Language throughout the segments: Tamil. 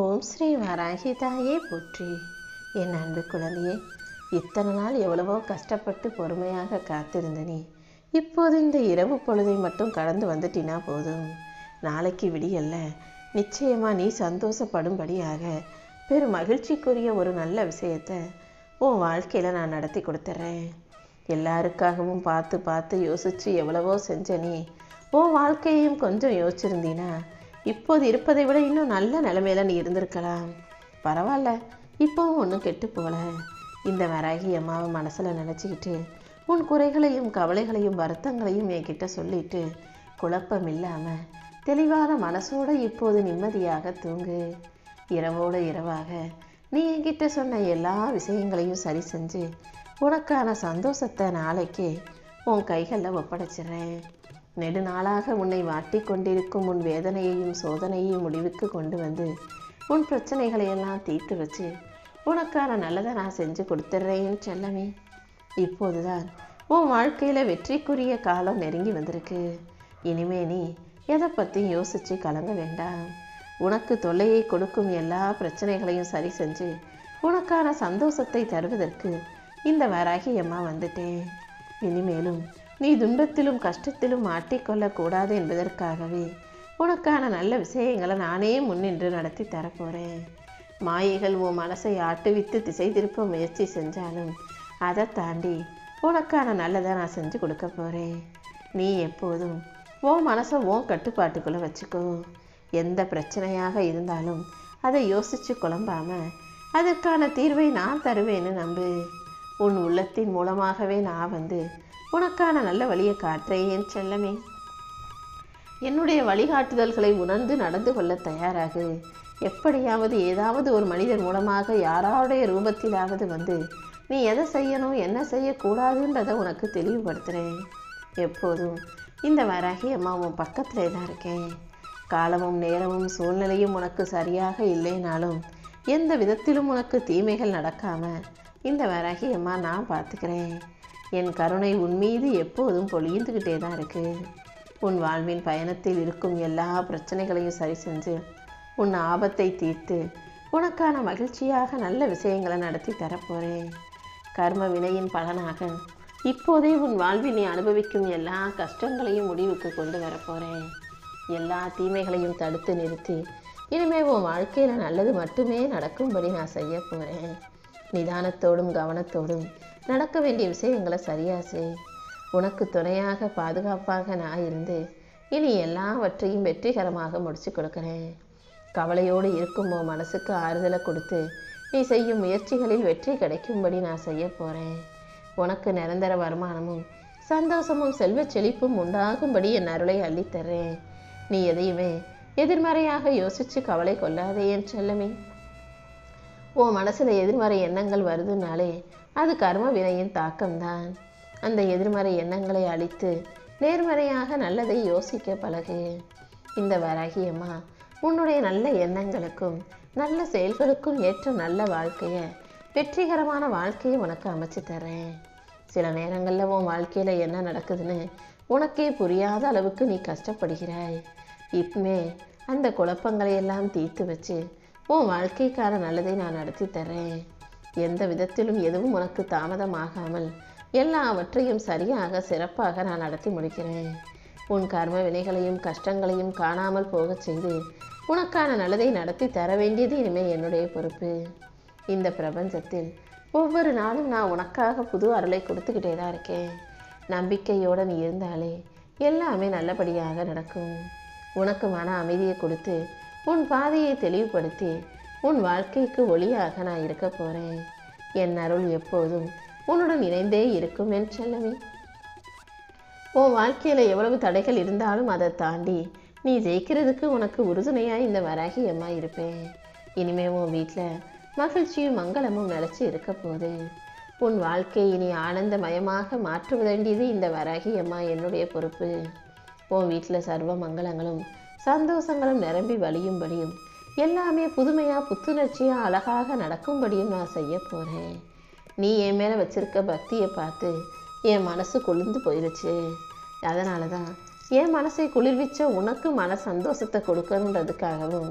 ஓம் ஸ்ரீ வராகிதாயே போற்றி. என் அன்பு குழந்தையே இத்தனை நாள் எவ்வளவோ கஷ்டப்பட்டு பொறுமையாக காத்திருந்த நீ இப்போது இந்த இரவு பொழுதை மட்டும் கடந்து வந்துட்டினா போதும். நாளைக்கு விடியல்ல நிச்சயமாக நீ சந்தோஷப்படும்படியாக பெரும் மகிழ்ச்சிக்குரிய ஒரு நல்ல விஷயத்தை உன் வாழ்க்கையில் நான் நடத்தி கொடுத்துட்றேன் எல்லாருக்காகவும் பார்த்து பார்த்து யோசித்து எவ்வளவோ செஞ்ச நீ உன் வாழ்க்கையையும் கொஞ்சம் யோசிச்சிருந்தீனா இப்போது இருப்பதை விட இன்னும் நல்ல நிலைமையில நீ இருந்திருக்கலாம். பரவாயில்ல. இப்போவும் ஒன்றும் கெட்டு போல இந்த வராகி அம்மாவை மனசில் நினச்சிக்கிட்டு உன் குறைகளையும் கவலைகளையும் வருத்தங்களையும் என்கிட்ட சொல்லிட்டு குழப்பம் இல்லாமல் தெளிவான மனசோட இப்போது நிம்மதியாக தூங்கு. இரவோடு இரவாக நீ என்கிட்ட சொன்ன எல்லா விஷயங்களையும் சரி செஞ்சு உனக்கான சந்தோஷத்தை நாளைக்கு உன் கைகளில் ஒப்படைச்சிடுறேன். நெடுநாளாக உன்னை வாட்டி கொண்டிருக்கும் உன் வேதனையையும் சோதனையையும் முடிவுக்கு கொண்டு வந்து உன் பிரச்சனைகளை எல்லாம் தீர்த்து வச்சு உனக்கான நல்லதை நான் செஞ்சு கொடுத்துட்றேன்னு செல்லமே. இப்போதுதான் உன் வாழ்க்கையில் வெற்றிக்குரிய காலம் நெருங்கி வந்திருக்கு. இனிமே நீ எதை பற்றியும் யோசித்து கலங்க வேண்டாம். உனக்கு தொல்லையை கொடுக்கும் எல்லா பிரச்சனைகளையும் சரி செஞ்சு உனக்கான சந்தோஷத்தை தருவதற்கு இந்த வராகி அம்மா வந்துட்டேன். இனிமேலும் நீ துன்பத்திலும் கஷ்டத்திலும் மாட்டிக்கொள்ளக்கூடாது என்பதற்காகவே உனக்கான நல்ல விஷயங்களை நானே முன்னின்று நடத்தி தரப்போகிறேன் மாயைகள் உன் மனசை ஆட்டுவித்து திசை திருப்ப முயற்சி செஞ்சாலும் அதை தாண்டி உனக்கான நல்லதை நான் செஞ்சு கொடுக்க போகிறேன் நீ எப்போதும் உன் மனசை உன் கட்டுப்பாட்டுக்குள்ளே வச்சுக்கோ. எந்த பிரச்சனையாக இருந்தாலும் அதை யோசித்து குழம்பாமல் அதற்கான தீர்வை நான் தருவேன்னு நம்பு. உன் உள்ளத்தின் மூலமாகவே நான் வந்து உனக்கான நல்ல வழியை காட்டுறேன் என் செல்லமே. என்னுடைய வழிகாட்டுதல்களை உணர்ந்து நடந்து கொள்ள தயாராகு. எப்படியாவது ஏதாவது ஒரு மனிதர் மூலமாக யாராவுடைய ரூபத்திலாவது வந்து நீ எதை செய்யணும் என்ன செய்யக்கூடாதுன்றதை உனக்கு தெளிவுபடுத்துகிறேன் எப்போதும் இந்த வராகி அம்மா உன் பக்கத்திலே தான் இருக்கேன் காலமும் நேரமும் சூழ்நிலையும் உனக்கு சரியாக இல்லைனாலும் எந்த விதத்திலும் உனக்கு தீமைகள் நடக்காமல் இந்த வராகி அம்மா நான் பார்த்துக்கிறேன். என் கருணை உன் மீது எப்போதும் பொழிந்துக்கிட்டே தான் இருக்குது உன் வாழ்வின் பயணத்தில் இருக்கும் எல்லா பிரச்சனைகளையும் சரி செஞ்சு உன் ஆபத்தை தீர்த்து உனக்கான மகிழ்ச்சியாக நல்ல விஷயங்களை நடத்தி தரப்போகிறேன் கர்ம வினையின் பலனாக இப்போதே உன் வாழ்வில் நீ அனுபவிக்கும் எல்லா கஷ்டங்களையும் முடிவுக்கு கொண்டு வரப்போகிறேன் எல்லா தீமைகளையும் தடுத்து நிறுத்தி இனிமேல் உன் வாழ்க்கையில் நல்லது மட்டுமே நடக்கும்படி நான் செய்ய போகிறேன் நிதானத்தோடும் கவனத்தோடும் நடக்க வேண்டிய விஷயங்களை சரியா செய். உனக்கு துணையாக பாதுகாப்பாக நான் இருந்து இனி எல்லாவற்றையும் வெற்றிகரமாக முடிச்சு கொடுக்குறேன். கவலையோடு இருக்கும் உன் மனசுக்கு ஆறுதலை கொடுத்து நீ செய்யும் முயற்சிகளில் வெற்றி கிடைக்கும்படி நான் செய்ய போகிறேன் உனக்கு நிரந்தர வருமானமும் சந்தோஷமும் செல்வச் செழிப்பும் உண்டாகும்படி என் அருளை அள்ளித்தர்றேன் நீ எதையுமே எதிர்மறையாக யோசித்து கவலை கொள்ளாதே என் செல்லமே. உன் மனசில் எதிர்மறை எண்ணங்கள் வருதுனாலே அது கர்ம வினையின் தாக்கம்தான். அந்த எதிர்மறை எண்ணங்களை அழித்து நேர்மறையாக நல்லதை யோசிக்க பழகு. இந்த வராகியம்மா உன்னுடைய நல்ல எண்ணங்களுக்கும் நல்ல செயல்களுக்கும் ஏற்ற நல்ல வாழ்க்கையை வெற்றிகரமான வாழ்க்கையை உனக்கு அமைச்சு தரேன். சில நேரங்களில் உன் வாழ்க்கையில் என்ன நடக்குதுன்னு உனக்கே புரியாத அளவுக்கு நீ கஷ்டப்படுகிறாய். இப்பமே அந்த குழப்பங்களை எல்லாம் தீர்த்து வச்சு உன் வாழ்க்கைக்கான நல்லதை நான் நடத்தி தரேன். எந்த விதத்திலும் எதுவும் உனக்கு தாமதமாகாமல் எல்லாவற்றையும் சரியாக சிறப்பாக நான் நடத்தி முடிக்கிறேன். உன் கர்ம வினைகளையும் கஷ்டங்களையும் காணாமல் போகச் செய்து உனக்கான நல்லதை நடத்தி தர வேண்டியது இனிமே என்னுடைய பொறுப்பு. இந்த பிரபஞ்சத்தில் ஒவ்வொரு நாளும் நான் உனக்காக புது அருளை கொடுத்துக்கிட்டே தான் இருக்கேன். நம்பிக்கையோடு நீ இருந்தாலே எல்லாமே நல்லபடியாக நடக்கும். உனக்கு மன அமைதியை கொடுத்து உன் பாதையை தெளிவுபடுத்தி உன் வாழ்க்கைக்கு ஒளியாக நான் இருக்க போகிறேன் என் அருள் எப்போதும் உன்னுடன் இணைந்தே இருக்கும் என் செல்லமே. உன் வாழ்க்கையில் எவ்வளவு தடைகள் இருந்தாலும் அதை தாண்டி நீ ஜெயிக்கிறதுக்கு உனக்கு உறுதுணையாக இந்த வராகி அம்மா இருப்பேன். இனிமே உன் வீட்டில் மகிழ்ச்சியும் மங்களமும் நிலச்சி இருக்க போகுது. உன் வாழ்க்கை இனி ஆனந்தமயமாக மாற்ற வேண்டியது இந்த வராகி அம்மா என்னுடைய பொறுப்பு. உன் வீட்டில் சர்வ மங்களங்களும் சந்தோஷங்களும் நிரம்பி வழியும்படியும் எல்லாமே புதுமையாக புத்துணர்ச்சியாக அழகாக நடக்கும்படியும் நான் செய்ய போகிறேன் நீ என் மேலே வச்சிருக்க பக்தியை பார்த்து என் மனசு கொழுந்து போயிடுச்சு அதனால தான் என் மனசை குளிர்விச்ச உனக்கு மன சந்தோஷத்தை கொடுக்கணுன்றதுக்காகவும்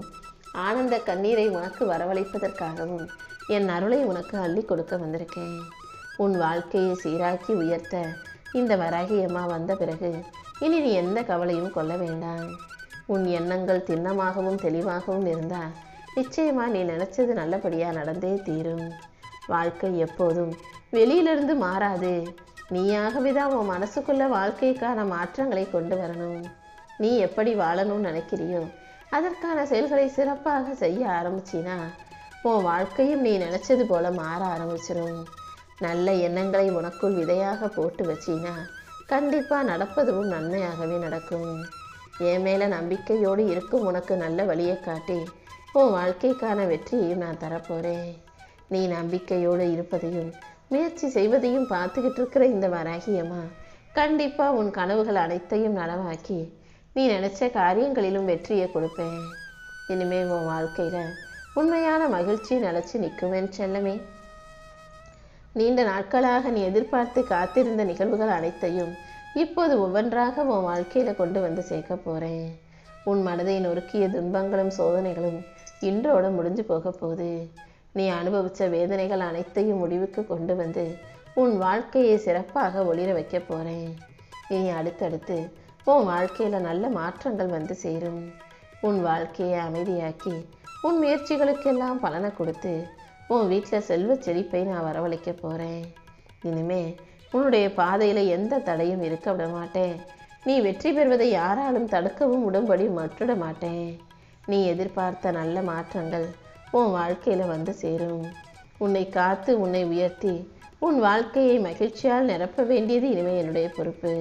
ஆனந்த கண்ணீரை உனக்கு வரவழைப்பதற்காகவும் என் அருளை உனக்கு அள்ளி கொடுக்க வந்திருக்கேன். உன் வாழ்க்கையை சீராக்கி உயர்த்த இந்த வராகி அம்மா வந்த பிறகு இனி நீ எந்த கவலையும் கொள்ள வேண்டாம். உன் எண்ணங்கள் திண்ணமாகவும் தெளிவாகவும் இருந்தால் நிச்சயமா நீ நினைச்சது நல்லபடியா நடந்தே தீரும். வாழ்க்கை எப்போதும் வெளியிலிருந்து மாறாது. நீயாகவே தான் உன் மனசுக்குள்ள வாழ்க்கைக்கான மாற்றங்களை கொண்டு வரணும். நீ எப்படி வாழணும்னு நினைக்கிறியோ அதற்கான செயல்களை சிறப்பாக செய்ய ஆரம்பிச்சினா உன் வாழ்க்கையும் நீ நினைச்சது போல மாற ஆரம்பிச்சிடும் நல்ல எண்ணங்களை உனக்குள் விதையாக போட்டு வச்சினா கண்டிப்பாக நடப்பதும் நன்மையாகவே நடக்கும். என் மேலே நம்பிக்கையோடு இருக்கும் உனக்கு நல்ல வழியை காட்டி உன் வாழ்க்கைக்கான வெற்றியையும் நான் தரப்போகிறேன் நீ நம்பிக்கையோடு இருப்பதையும் முயற்சி செய்வதையும் பார்த்துக்கிட்டு இருக்கிற இந்த வராகியம்மா கண்டிப்பாக உன் கனவுகள் அனைத்தையும் நனவாக்கி நீ நினச்ச காரியங்களிலும் வெற்றியை கொடுப்பேன். இனிமே உன் வாழ்க்கையில் உண்மையான மகிழ்ச்சி நிலச்சி நிற்குவேன் செல்லமே. நீண்ட நாட்களாக நீ எதிர்பார்த்து காத்திருந்த நிகழ்வுகள் அனைத்தையும் இப்போது ஒவ்வொன்றாக உன் வாழ்க்கையில் கொண்டு வந்து சேர்க்க போகிறேன் உன் மனதை நொறுக்கிய துன்பங்களும் சோதனைகளும் இன்றோடு முடிஞ்சு போக போகுது. நீ அனுபவித்த வேதனைகள் அனைத்தையும் முடிவுக்கு கொண்டு வந்து உன் வாழ்க்கையை சிறப்பாக ஒளிர வைக்க போகிறேன் இனி அடுத்தடுத்து உன் வாழ்க்கையில் நல்ல மாற்றங்கள் வந்து சேரும். உன் வாழ்க்கையை அமைதியாக்கி உன் முயற்சிகளுக்கெல்லாம் பலனை கொடுத்து உன் வீட்டில் செல்வ செழிப்பை நான் வரவழைக்க போகிறேன் இனிமே உன்னுடைய பாதையில் எந்த தடையும் இருக்க விட மாட்டேன். நீ வெற்றி பெறுவதை யாராலும் தடுக்கவும் விடும்படி மற்றுட மாட்டேன். நீ எதிர்பார்த்த நல்ல மாற்றங்கள் உன் வாழ்க்கையில் வந்து சேரும். உன்னை காத்து உன்னை உயர்த்தி உன் வாழ்க்கையை மகிழ்ச்சியால் நிரப்ப வேண்டியது இனிமே என்னுடைய பொறுப்பு.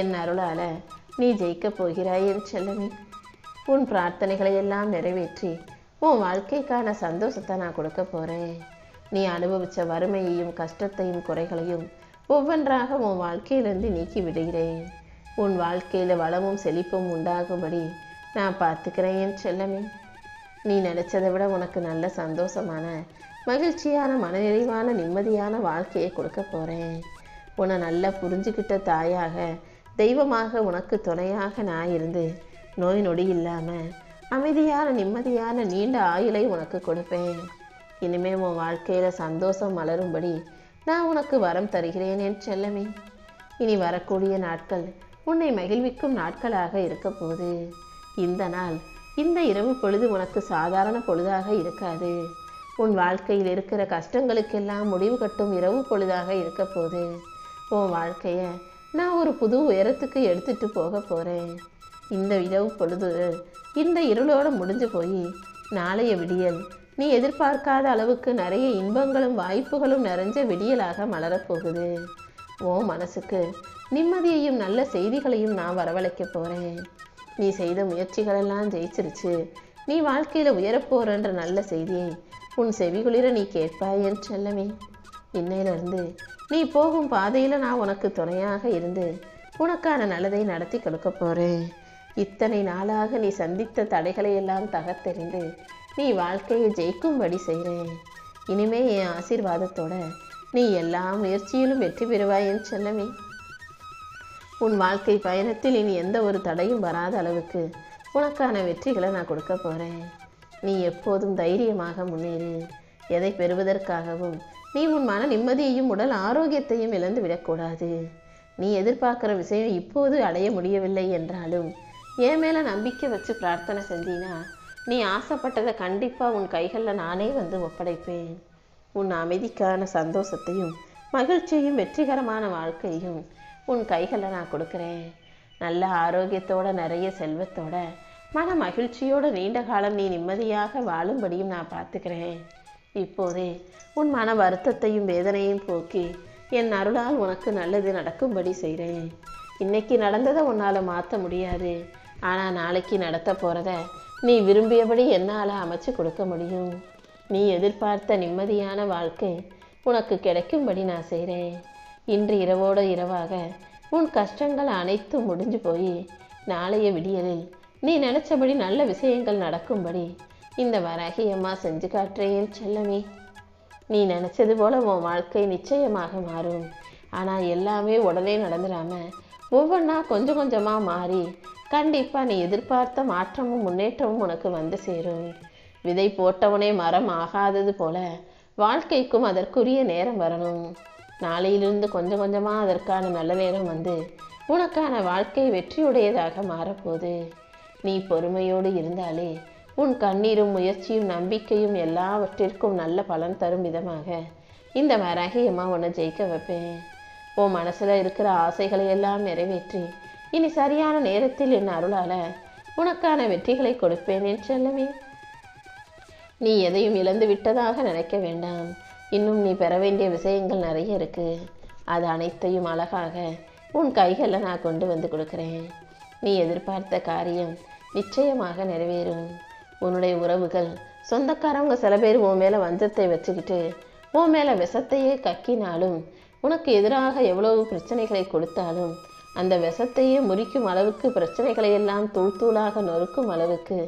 என் அருளால நீ ஜெயிக்கப் போகிறாய் என் செல்லமே. உன் பிரார்த்தனைகளை எல்லாம் நிறைவேற்றி உன் வாழ்க்கைக்கான சந்தோஷத்தை நான் கொடுக்க போகிறேன் நீ அனுபவித்த வறுமையையும் கஷ்டத்தையும் குறைகளையும் ஒவ்வொன்றாக உன் வாழ்க்கையிலிருந்து நீக்கி விடுகிறேன். உன் வாழ்க்கையில் வளமும் செழிப்பும் உண்டாகும்படி நான் பார்த்துக்கிறேன் என் செல்லமே. நீ நினச்சதை விட உனக்கு நல்ல சந்தோஷமான மகிழ்ச்சியான மனநிறைவான நிம்மதியான வாழ்க்கையை கொடுக்க போகிறேன் உன்னை நல்லா புரிஞ்சுக்கிட்ட தாயாக தெய்வமாக உனக்கு துணையாக நான் இருந்து நோய் நொடி இல்லாமல் அமைதியான நிம்மதியான நீண்ட ஆயுளை உனக்கு கொடுப்பேன். இனிமே உன் வாழ்க்கையில் சந்தோஷம் மலரும்படி நான் உனக்கு வரம் தருகிறேன் என் செல்லமே. இனி வரக்கூடிய நாட்கள் உன்னை மகிழ்விக்கும் நாட்களாக இருக்கப்போது இந்த நாள் இந்த இரவு பொழுது உனக்கு சாதாரண பொழுதாக இருக்காது. உன் வாழ்க்கையில் இருக்கிற கஷ்டங்களுக்கெல்லாம் முடிவு கட்டும் இரவு பொழுதாக இருக்கப்போது உன் வாழ்க்கையை நான் ஒரு புது உயரத்துக்கு எடுத்துட்டு போக போகிறேன் இந்த இரவு பொழுது இந்த இருளோடு முடிஞ்சு போய் நாளைய விடியல் நீ எதிர்பார்க்காத அளவுக்கு நிறைய இன்பங்களும் வாய்ப்புகளும் நிறைஞ்ச விடியலாக மலரப்போகுது. ஓ மனசுக்கு நிம்மதியையும் நல்ல செய்திகளையும் நான் வரவழைக்க போகிறேன் நீ செய்த முயற்சிகளெல்லாம் ஜெயிச்சிருச்சு. நீ வாழ்க்கையில் உயரப்போறன்ற நல்ல செய்தியை உன் செவிகுளிர நீ கேட்பாய் என்று செல்லமே. இன்னையிலிருந்து நீ போகும் பாதையில் நான் உனக்கு துணையாக இருந்து உனக்கான நல்லதை நடத்தி கொடுக்க போகிறேன் இத்தனை நாளாக நீ சந்தித்த தடைகளை எல்லாம் தகர்த்தெறிந்து நீ வாழ்க்கையை ஜெயிக்கும்படி செய்கிறேன் இனிமே என் ஆசீர்வாதத்தோட நீ எல்லா முயற்சியிலும் வெற்றி பெறுவாய் என் செல்லமே. உன் வாழ்க்கை பயணத்தில் இனி எந்த ஒரு தடையும் வராத அளவுக்கு உனக்கான வெற்றிகளை நான் கொடுக்க போகிறேன் நீ எப்போதும் தைரியமாக முன்னேறு. எதை பெறுவதற்காகவும் நீ உன் மன நிம்மதியையும் உடல் ஆரோக்கியத்தையும் இழந்து விடக்கூடாது. நீ எதிர்பார்க்குற விஷயம் இப்போது அடைய முடியவில்லை என்றாலும் என் மேலே நம்பிக்கை வச்சு பிரார்த்தனை செஞ்சீனா நீ ஆசைப்பட்டதை கண்டிப்பாக உன் கைகளில் நானே வந்து ஒப்படைப்பேன். உன் அமைதிக்கான சந்தோஷத்தையும் மகிழ்ச்சியும் வெற்றிகரமான வாழ்க்கையும் உன் கைகளில் நான் கொடுக்குறேன். நல்ல ஆரோக்கியத்தோட நிறைய செல்வத்தோட மன மகிழ்ச்சியோட நீண்ட காலம் நீ நிம்மதியாக வாழும்படியும் நான் பார்த்துக்கிறேன். இப்போதே உன் மன வருத்தத்தையும் வேதனையும் போக்கி என் அருளால் உனக்கு நல்லது நடக்கும்படி செய்கிறேன் இன்னைக்கு நடந்ததை உன்னால் மாற்ற முடியாது. ஆனால் நாளைக்கு நடத்த போகிறத நீ விரும்பியபடி என்னால் அமைச்சு கொடுக்க முடியும். நீ எதிர்பார்த்த நிம்மதியான வாழ்க்கை உனக்கு கிடைக்கும்படி நான் செய்கிறேன் இன்று இரவோட இரவாக உன் கஷ்டங்கள் அனைத்தும் முடிஞ்சு போய் நாளைய விடியலில் நீ நினச்சபடி நல்ல விஷயங்கள் நடக்கும்படி இந்த வராகியம்மா செஞ்சு காட்டுறேன் செல்லமே. நீ நினச்சது போல உன் வாழ்க்கை நிச்சயமாக மாறும். ஆனால் எல்லாமே உடனே நடந்துடாமல் ஒவ்வொன்றா கொஞ்சம் கொஞ்சமாக மாறி கண்டிப்பாக நீ எதிர்பார்த்த மாற்றமும் முன்னேற்றமும் உனக்கு வந்து சேரும். விதை போட்டவனே மரம் ஆகாதது போல வாழ்க்கைக்கும் அதற்குரிய நேரம் வரணும். நாளையிலிருந்து கொஞ்சம் கொஞ்சமாக அதற்கான நல்ல நேரம் வந்து உனக்கான வாழ்க்கை வெற்றியுடையதாக மாறப்போகுது. நீ பொறுமையோடு இருந்தாலே உன் கண்ணீரும் முயற்சியும் நம்பிக்கையும் எல்லாவற்றிற்கும் நல்ல பலன் தரும் விதமாக இந்த மரகியம்மா உன்னை ஜெயிக்க வைப்பேன். உன் மனசில் இருக்கிற ஆசைகளை எல்லாம் நிறைவேற்றி இனி சரியான நேரத்தில் என் அருளால உனக்கான வெற்றிகளை கொடுப்பேன் என்று செல்லமே. நீ எதையும் இழந்து விட்டதாக நினைக்க வேண்டாம். இன்னும் நீ பெற வேண்டிய விஷயங்கள் நிறைய இருக்கு. அது அனைத்தையும் அழகாக உன் கைகளில் நான் கொண்டு வந்து கொடுக்குறேன். நீ எதிர்பார்த்த காரியம் நிச்சயமாக நிறைவேறும். உன்னுடைய உறவுகள் சொந்தக்காரவங்க சில பேர் உன் மேலே வஞ்சத்தை வச்சுக்கிட்டு உன் மேலே விஷத்தையே கக்கினாலும் உனக்கு எதிராக எவ்வளவு பிரச்சனைகளை கொடுத்தாலும் அந்த விஷத்தையே முறிக்கும் அளவுக்கு பிரச்சனைகளை எல்லாம் தூள் தூளாக நொறுக்கும் அளவுக்கு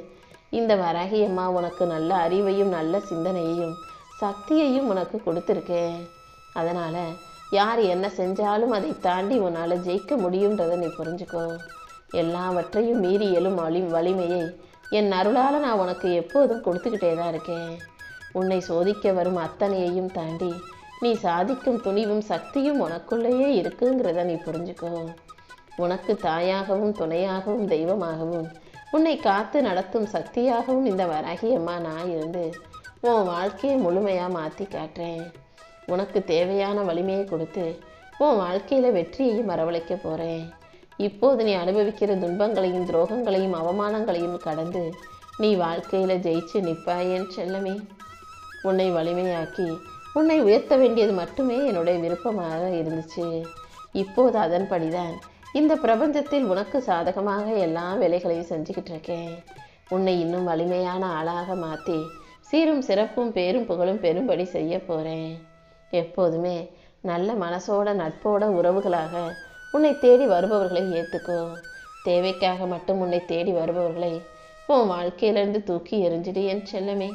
இந்த வராகி அம்மா உனக்கு நல்ல அறிவையும் நல்ல சிந்தனையையும் சக்தியையும் உனக்கு கொடுத்துருக்கேன் அதனால் யார் என்ன செஞ்சாலும் அதை தாண்டி உன்னால் ஜெயிக்க முடியுன்றதை நீ புரிஞ்சுக்கோ. எல்லாவற்றையும் மீறி எழும் வலி வலிமையை என் அருளால் நான் உனக்கு எப்போதும் கொடுத்துக்கிட்டே தான் இருக்கேன். உன்னை சோதிக்க வரும் அத்தனையையும் தாண்டி நீ சாதிக்கும் துணிவும் சக்தியும் உனக்குள்ளேயே இருக்குங்கிறத நீ புரிஞ்சுக்கோ. உனக்கு தாயாகவும் துணையாகவும் தெய்வமாகவும் உன்னை காத்து நடத்தும் சக்தியாகவும் இந்த வராகி அம்மா நான் இருந்து உன் வாழ்க்கையை முழுமையாக மாற்றி காட்டுறேன். உனக்கு தேவையான வலிமையை கொடுத்து உன் வாழ்க்கையில் வெற்றியையும் வரவழைக்க போகிறேன் இப்போது நீ அனுபவிக்கிற துன்பங்களையும் துரோகங்களையும் அவமானங்களையும் கடந்து நீ வாழ்க்கையில் ஜெயிச்சு நிற்பாயேன் செல்லமே. உன்னை வலிமையாக்கி உன்னை உயர்த்த வேண்டியது மட்டுமே என்னுடைய விருப்பமாக இருந்துச்சு. இப்போது அதன்படிதான் இந்த பிரபஞ்சத்தில் உனக்கு சாதகமாக எல்லா வேலைகளையும் செஞ்சுக்கிட்டு இருக்கேன். உன்னை இன்னும் வலிமையான ஆளாக மாற்றி சீரும் சிறப்பும் பேரும் புகழும் பெரும்படி செய்ய போகிறேன் எப்போதுமே நல்ல மனசோட நட்போட உறவுகளாக உன்னை தேடி வருபவர்களை ஏற்றுக்கோ தேவைக்காக மட்டும் உன்னை தேடி வருபவர்களை உன் வாழ்க்கையிலிருந்து தூக்கி எறிஞ்சிடு என் செல்லமே.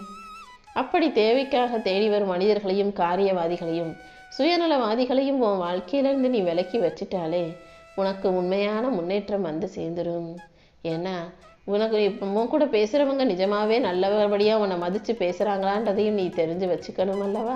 அப்படி தேவைக்காக தேடி வரும் மனிதர்களையும் காரியவாதிகளையும் சுயநலவாதிகளையும் உன் வாழ்க்கையிலிருந்து நீ விலக்கி வச்சிட்டாலே உனக்கு உண்மையான முன்னேற்றம் வந்து சேர்ந்துடும் ஏன்னா உனக்கு இப்போ உன் கூட பேசுகிறவங்க நிஜமாவே நல்லபடியாக உன்னை மதித்து பேசுகிறாங்களான்றதையும் நீ தெரிஞ்சு வச்சுக்கணும் அல்லவா?